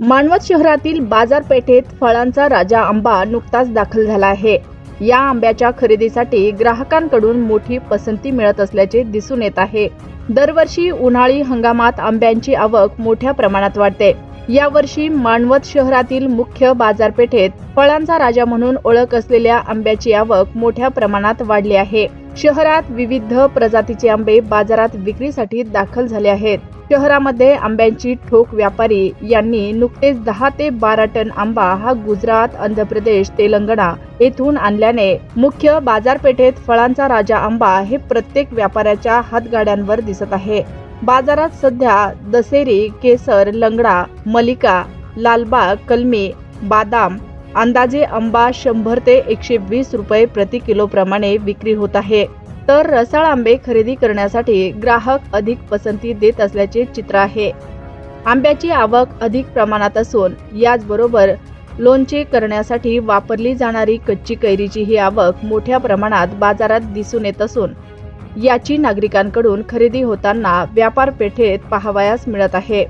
मानवत शहरातील बाजारपेठेत फळांचा राजा आंबा नुकताच दाखल झाला आहे. या आंब्याच्या खरेदीसाठी ग्राहकांकडून मोठी पसंती मिळत असल्याचे दिसून येत आहे. दरवर्षी उन्हाळी हंगामात आंब्यांची आवक मोठ्या प्रमाणात वाढते. यावर्षी मानवत शहरातील मुख्य बाजारपेठेत फळांचा राजा म्हणून ओळख असलेल्या आंब्याची आवक मोठ्या प्रमाणात वाढली आहे. शहरात विविध प्रजातीचे आंबे बाजारात विक्रीसाठी दाखल झाले आहेत. शहरामध्ये आंब्यांची ठोक व्यापारी यांनी नुकतेच दहा ते बारा टन आंबा हा गुजरात आंध्र प्रदेश तेलंगणा येथून आणल्याने मुख्य बाजारपेठेत फळांचा राजा आंबा हे प्रत्येक व्यापाऱ्याच्या हातगाड्यांवर दिसत आहे. बाजारात सध्या दसेरी केसर लंगडा मलिका लालबाग कलमी बादाम अंदाजे आंबा शंभर ते एकशे वीस रुपये प्रति किलोप्रमाणे विक्री होत आहे. तर रसाळ आंबे खरेदी करण्यासाठी ग्राहक अधिक पसंती देत असल्याचे चित्र आहे. आंब्याची आवक अधिक प्रमाणात असून याचबरोबर लोणचे करण्यासाठी वापरली जाणारी कच्ची कैरीची ही आवक मोठ्या प्रमाणात बाजारात दिसून येत असून याची नागरिकांकडून खरेदी होताना व्यापारपेठेत पाहावयास मिळत आहे.